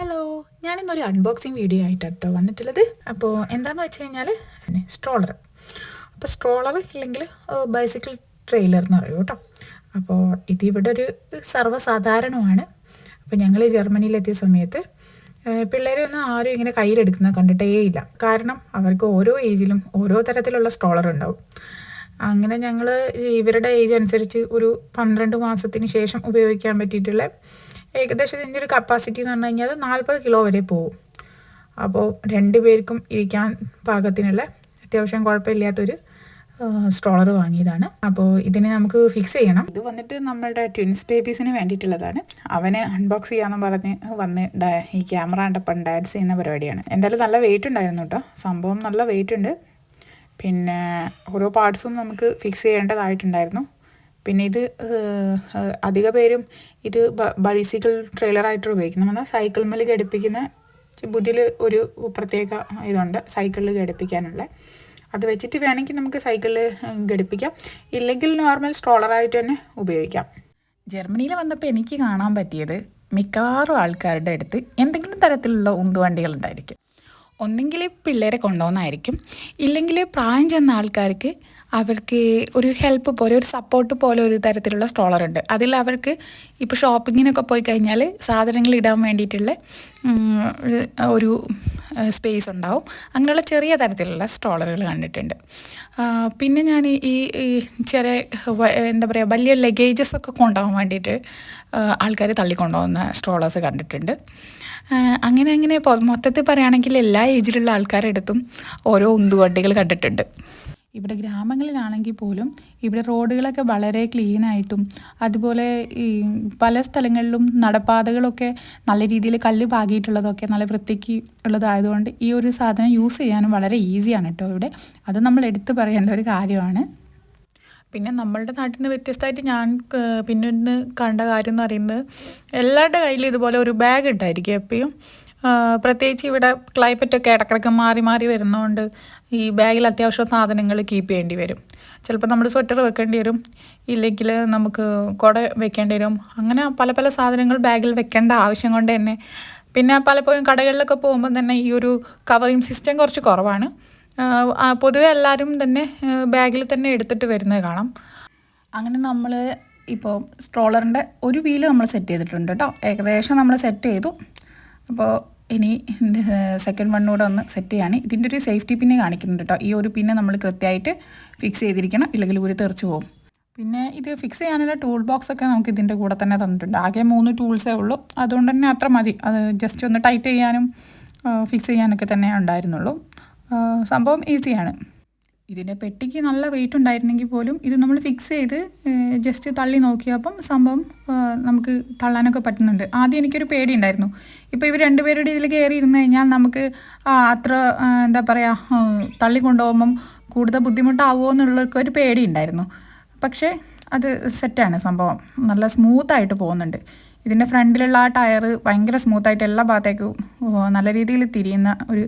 Hello ഞാനിന്നൊരു unboxing video ആയിട്ടാണ് കേട്ടോ വന്നിട്ടുള്ളത്. അപ്പോൾ എന്താണെന്ന് വെച്ച് കഴിഞ്ഞാൽ സ്ട്രോളർ അപ്പോൾ സ്ട്രോളർ ഇല്ലെങ്കിൽ ബൈസിക്കിൾ ട്രെയിലർ എന്ന് പറയും കേട്ടോ. അപ്പോൾ ഇതിവിടെ ഒരു സർവസാധാരണമാണ്. അപ്പോൾ ഞങ്ങൾ ജർമ്മനിയിലെത്തിയ സമയത്ത് പിള്ളേരെ ഒന്നും ആരും ഇങ്ങനെ കയ്യിലെടുക്കുന്നത് കണ്ടിട്ടേ ഇല്ല. കാരണം അവർക്ക് ഓരോ ഏജിലും ഓരോ തരത്തിലുള്ള സ്ട്രോളർ ഉണ്ടാവും. അങ്ങനെ ഞങ്ങൾ ഇവരുടെ ഏജ് അനുസരിച്ച് ഒരു പന്ത്രണ്ട് മാസത്തിന് ശേഷം ഉപയോഗിക്കാൻ പറ്റിയിട്ടുള്ള ഏകദേശം ഇതിന്റെ ഒരു കപ്പാസിറ്റി എന്ന് പറഞ്ഞു കഴിഞ്ഞാൽ നാൽപ്പത് കിലോ വരെ പോകും. അപ്പോൾ രണ്ട് പേർക്കും ഇരിക്കാൻ പാകത്തിനുള്ള അത്യാവശ്യം കുഴപ്പമില്ലാത്തൊരു സ്ട്രോളർ വാങ്ങിയതാണ്. അപ്പോൾ ഇതിനെ നമുക്ക് ഫിക്സ് ചെയ്യണം. ഇത് വന്നിട്ട് നമ്മളുടെ ട്വിൻസ് ബേബീസിന് വേണ്ടിയിട്ടുള്ളതാണ്. അവനെ അൺബോക്സ് ചെയ്യാമെന്ന് പറഞ്ഞ് വന്ന് ഈ ക്യാമറ കണ്ടപ്പം ഡാൻസ് ചെയ്യുന്ന പരിപാടിയാണ്. എന്തായാലും നല്ല വെയിറ്റ് ഉണ്ടായിരുന്നു കേട്ടോ. സംഭവം നല്ല വെയിറ്റ് ഉണ്ട്. പിന്നെ ഓരോ പാർട്സും നമുക്ക് ഫിക്സ് ചെയ്യേണ്ടതായിട്ടുണ്ടായിരുന്നു. പിന്നെ ഇത് അധിക പേരും ഇത് ബൈസിക്കിൾ ട്രെയിലറായിട്ട് ഉപയോഗിക്കുന്നു സൈക്കിൾ മേൽ ഘടിപ്പിക്കുന്ന ബുദ്ധിയിൽ ഒരു പ്രത്യേക ഇതുണ്ട്. സൈക്കിളിൽ ഘടിപ്പിക്കാനുള്ള. അത് വെച്ചിട്ട് വേണമെങ്കിൽ നമുക്ക് സൈക്കിളിൽ ഘടിപ്പിക്കാം. ഇല്ലെങ്കിൽ നോർമൽ സ്ട്രോളറായിട്ട് തന്നെ ഉപയോഗിക്കാം. ജർമ്മനിയിൽ വന്നപ്പോൾ എനിക്ക് കാണാൻ പറ്റിയത് മിക്കവാറും ആൾക്കാരുടെ അടുത്ത് എന്തെങ്കിലും തരത്തിലുള്ള ഉന്തുവണ്ടികൾ ഉണ്ടായിരിക്കും. ഒന്നെങ്കിൽ പിള്ളേരെ കൊണ്ടുപോകുന്നതായിരിക്കും. ഇല്ലെങ്കിൽ പ്രായം ചെന്ന ആൾക്കാർക്ക് അവർക്ക് ഒരു ഹെൽപ്പ് പോലെ ഒരു സപ്പോർട്ട് പോലെ ഒരു തരത്തിലുള്ള സ്ട്രോളർ ഉണ്ട്. അതിൽ അവർക്ക് ഇപ്പോൾ ഷോപ്പിങ്ങിനൊക്കെ പോയി കഴിഞ്ഞാൽ സാധനങ്ങൾ ഇടാൻ വേണ്ടിയിട്ടുള്ള ഒരു സ്പേസ് ഉണ്ടാവും. അങ്ങനെയുള്ള ചെറിയ തരത്തിലുള്ള സ്ട്രോളറുകൾ കണ്ടിട്ടുണ്ട്. പിന്നെ ഞാൻ ഈ ചെറിയ എന്താ പറയുക വലിയ ലഗേജസ് ഒക്കെ കൊണ്ടുപോകാൻ വേണ്ടിയിട്ട് ആൾക്കാർ തള്ളിക്കൊണ്ടുപോകുന്ന സ്ട്രോളേഴ്സ് കണ്ടിട്ടുണ്ട്. അങ്ങനെ അങ്ങനെ മൊത്തത്തിൽ പറയുകയാണെങ്കിൽ എല്ലാ ഏജിലുള്ള ആൾക്കാരുടെ അടുത്തും ഓരോ ഉന്തുവണ്ടികൾ കണ്ടിട്ടുണ്ട്. ഇവിടെ ഗ്രാമങ്ങളിലാണെങ്കിൽ പോലും ഇവിടെ റോഡുകളൊക്കെ വളരെ ക്ലീൻ ആയിട്ടും അതുപോലെ ഈ പല സ്ഥലങ്ങളിലും നടപ്പാതകളൊക്കെ നല്ല രീതിയിൽ കല്ല് പാകിയിട്ടുള്ളതൊക്കെ നല്ല വൃത്തിക്ക് ഉള്ളതായതുകൊണ്ട് ഈ ഒരു സാധനം യൂസ് ചെയ്യാനും വളരെ ഈസിയാണ് കേട്ടോ ഇവിടെ. അത് നമ്മൾ എടുത്തു പറയേണ്ട ഒരു കാര്യമാണ്. പിന്നെ നമ്മളുടെ നാട്ടിൽ നിന്ന് വ്യത്യസ്തമായിട്ട് ഞാൻ പിന്നെ കണ്ട കാര്യം എന്ന് പറയുന്നത് എല്ലാവരുടെ കയ്യിലും ഇതുപോലെ ഒരു ബാഗ് ഉണ്ടായിരിക്കും എപ്പോഴും പ്രത്യേകിച്ച് ഇവിടെ ക്ലൈമറ്റൊക്കെ ഇടക്കിടക്ക് മാറി മാറി വരുന്നതുകൊണ്ട് ഈ ബാഗിൽ അത്യാവശ്യം സാധനങ്ങൾ കീപ്പ് ചെയ്യേണ്ടി വരും. ചിലപ്പോൾ നമ്മൾ സ്വെറ്റർ വെക്കേണ്ടി വരും. ഇല്ലെങ്കിൽ നമുക്ക് കുട വെക്കേണ്ടി വരും. അങ്ങനെ പല പല സാധനങ്ങൾ ബാഗിൽ വെക്കേണ്ട ആവശ്യം കൊണ്ട് തന്നെ. പിന്നെ പലപ്പോഴും കടകളിലൊക്കെ പോകുമ്പോൾ തന്നെ ഈ ഒരു കവറിങ് സിസ്റ്റം കുറച്ച് കുറവാണ്. പൊതുവെ എല്ലാവരും തന്നെ ബാഗിൽ തന്നെ എടുത്തിട്ട് വരുന്നത് കാണാം. അങ്ങനെ നമ്മൾ ഇപ്പോൾ സ്ട്രോളറിന്റെ ഒരു വീൽ നമ്മൾ സെറ്റ് ചെയ്തിട്ടുണ്ട് കേട്ടോ ഏകദേശം നമ്മൾ സെറ്റ് ചെയ്തു. അപ്പോൾ ഇനി സെക്കൻഡ് വണ്ണൂടെ ഒന്ന് സെറ്റ് ചെയ്യാണ്. ഇതിന്റെ ഒരു സേഫ്റ്റി പിന്നെ കാണിക്കുന്നുണ്ട് കേട്ടോ ഈ ഒരു പിന്നെ നമ്മൾ കൃത്യമായിട്ട് ഫിക്സ് ചെയ്തിരിക്കണം. ഇല്ലെങ്കിൽ ഒരു തെറിച്ച് പോകും. പിന്നെ ഇത് ഫിക്സ് ചെയ്യാനുള്ള ടൂൾ ബോക്സ് ഒക്കെ നമുക്ക് ഇതിന്റെ കൂടെ തന്നെ തന്നിട്ടുണ്ട്. ആകെ മൂന്ന് ടൂൾസേ ഉള്ളൂ. അതുകൊണ്ട് തന്നെ അത്ര മതി. അത് ജസ്റ്റ് ഒന്ന് ടൈറ്റ് ചെയ്യാനും ഫിക്സ് ചെയ്യാനൊക്കെ തന്നെ ഉണ്ടായിരുന്നുള്ളൂ. സംഭവം ഈസിയാണ് ഇതിന്റെ പെട്ടിക്ക് നല്ല വെയിറ്റ് ഉണ്ടായിരുന്നെങ്കിൽ പോലും ഇത് നമ്മൾ ഫിക്സ് ചെയ്ത് ജസ്റ്റ് തള്ളി നോക്കിയപ്പം സംഭവം നമുക്ക് തള്ളാനൊക്കെ പറ്റുന്നുണ്ട്. ആദ്യം എനിക്കൊരു പേടി ഉണ്ടായിരുന്നു. ഇപ്പോൾ ഇവർ രണ്ടുപേരുടെ ഇതിൽ കയറി ഇരുന്ന് കഴിഞ്ഞാൽ നമുക്ക് അത്ര എന്താ പറയുക തള്ളി കൊണ്ടുപോകുമ്പം കൂടുതൽ ബുദ്ധിമുട്ടാവുമോ എന്നുള്ളവർക്ക് ഒരു പേടി ഉണ്ടായിരുന്നു. പക്ഷേ അത് സെറ്റാണ് സംഭവം. നല്ല സ്മൂത്തായിട്ട് പോകുന്നുണ്ട്. ഇതിന്റെ ഫ്രണ്ടിലുള്ള ആ ടയർ ഭയങ്കര സ്മൂത്തായിട്ട് എല്ലാ ഭാഗത്തേക്കും നല്ല രീതിയിൽ തിരിയുന്ന ഒരു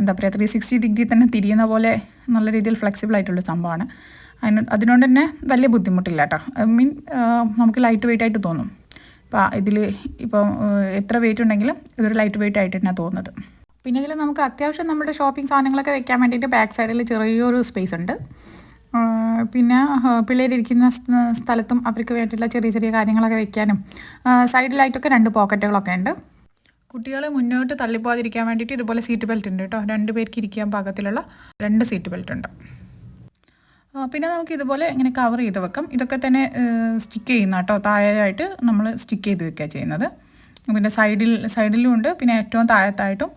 എന്താ പറയുക ത്രീ സിക്സ്റ്റി ഡിഗ്രി തന്നെ തിരിയുന്ന പോലെ നല്ല രീതിയിൽ ഫ്ലെക്സിബിൾ ആയിട്ടുള്ള സംഭവമാണ്. അതിന് അതിനോട് തന്നെ വലിയ ബുദ്ധിമുട്ടില്ല കേട്ടോ ഐ മീൻ നമുക്ക് ലൈറ്റ് വെയിറ്റ് ആയിട്ട് തോന്നും. അപ്പോൾ ഇതിൽ ഇപ്പോൾ എത്ര വെയിറ്റ് ഉണ്ടെങ്കിലും ഇതൊരു ലൈറ്റ് വെയിറ്റ് ആയിട്ട് തന്നെ തോന്നുന്നത്. പിന്നെ ഇതിൽ നമുക്ക് അത്യാവശ്യം നമ്മുടെ ഷോപ്പിംഗ് സാധനങ്ങളൊക്കെ വെക്കാൻ വേണ്ടിയിട്ട് ബാക്ക് സൈഡിൽ ചെറിയൊരു സ്പേസ് ഉണ്ട്. പിന്നെ പിള്ളേരിരിക്കുന്ന സ്ഥലത്തും അവർക്ക് വേണ്ടിയിട്ടുള്ള ചെറിയ ചെറിയ കാര്യങ്ങളൊക്കെ വെക്കാനും സൈഡിലായിട്ടൊക്കെ രണ്ട് പോക്കറ്റുകളൊക്കെ ഉണ്ട്. കുട്ടികളെ മുന്നോട്ട് തള്ളിപ്പോകാതിരിക്കാൻ വേണ്ടിയിട്ട് ഇതുപോലെ സീറ്റ് ബെൽറ്റ് ഉണ്ട് കേട്ടോ. രണ്ട് പേർക്ക് ഇരിക്കാൻ പാകത്തിലുള്ള രണ്ട് സീറ്റ് ബെൽറ്റ് ഉണ്ട്. പിന്നെ നമുക്ക് ഇതുപോലെ ഇങ്ങനെ കവർ ചെയ്ത് വെക്കാം. ഇതൊക്കെ തന്നെ സ്റ്റിക്ക് ചെയ്യുന്ന കേട്ടോ. താഴെയായിട്ട് നമ്മൾ സ്റ്റിക്ക് ചെയ്ത് വെക്കുക ചെയ്യുന്നത്. പിന്നെ സൈഡിൽ സൈഡിലും ഉണ്ട്. പിന്നെ ഏറ്റവും താഴത്തായിട്ടും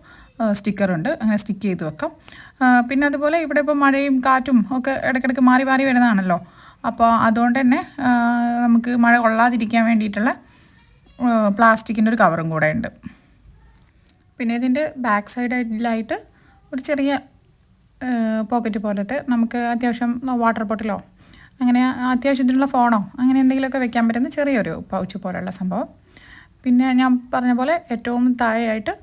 സ്റ്റിക്കറുണ്ട്. അങ്ങനെ സ്റ്റിക്ക് ചെയ്ത് വെക്കാം. പിന്നെ അതുപോലെ ഇവിടെ ഇപ്പോൾ മഴയും കാറ്റും ഒക്കെ ഇടയ്ക്കിടയ്ക്ക് മാറി മാറി വരുന്നതാണല്ലോ. അപ്പോൾ അതുകൊണ്ട് തന്നെ നമുക്ക് മഴ കൊള്ളാതിരിക്കാൻ വേണ്ടിയിട്ടുള്ള പ്ലാസ്റ്റിക്കിന്റെ ഒരു കവറും കൂടെ ഉണ്ട്. പിന്നെ ഇതിന്റെ ബാക്ക് സൈഡിലായിട്ട് ഒരു ചെറിയ പോക്കറ്റ് പോലത്തെ നമുക്ക് അത്യാവശ്യം വാട്ടർ ബോട്ടിലോ അങ്ങനെ അത്യാവശ്യത്തിനുള്ള ഫോണോ അങ്ങനെ എന്തെങ്കിലുമൊക്കെ വെക്കാൻ പറ്റുന്ന ചെറിയൊരു പൗച്ച് പോലെയുള്ള സംഭവം. പിന്നെ ഞാൻ പറഞ്ഞ പോലെ ഏറ്റവും താഴെയായിട്ട്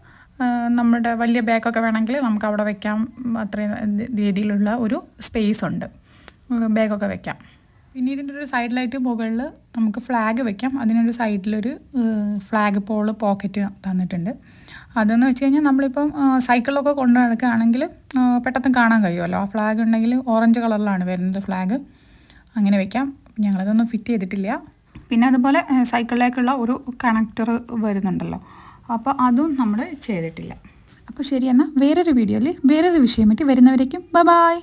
നമ്മുടെ വലിയ ബാഗൊക്കെ വേണമെങ്കിൽ നമുക്ക് അവിടെ വയ്ക്കാം അത്രയും രീതിയിലുള്ള ഒരു സ്പേസ് ഉണ്ട്. ബാഗൊക്കെ വയ്ക്കാം പിന്നെ ഇതിന്റെ ഒരു സൈഡിലായിട്ട് മുകളിൽ നമുക്ക് ഫ്ലാഗ് വെക്കാം. അതിനൊരു സൈഡിലൊരു ഫ്ലാഗ് പോൾ പോക്കറ്റ് തന്നിട്ടുണ്ട്. അതെന്ന് വെച്ച് കഴിഞ്ഞാൽ നമ്മളിപ്പം സൈക്കിളൊക്കെ കൊണ്ടു നടക്കുകയാണെങ്കിൽ പെട്ടെന്ന് കാണാൻ കഴിയുമല്ലോ. ആ ഫ്ലാഗ് ഉണ്ടെങ്കിൽ ഓറഞ്ച് കളറിലാണ് വരുന്നത് ഫ്ലാഗ് അങ്ങനെ വെക്കാം. ഞങ്ങളതൊന്നും ഫിറ്റ് ചെയ്തിട്ടില്ല. പിന്നെ അതുപോലെ സൈക്കിളിലേക്കുള്ള ഒരു കണക്ടർ വരുന്നുണ്ടല്ലോ. അപ്പോൾ അതും നമ്മൾ ചെയ്തിട്ടില്ല. അപ്പോൾ ശരി എന്നാൽ വേറൊരു വീഡിയോയിൽ വേറൊരു വിഷയം പറ്റി വരുന്നവരേക്കും. Bye bye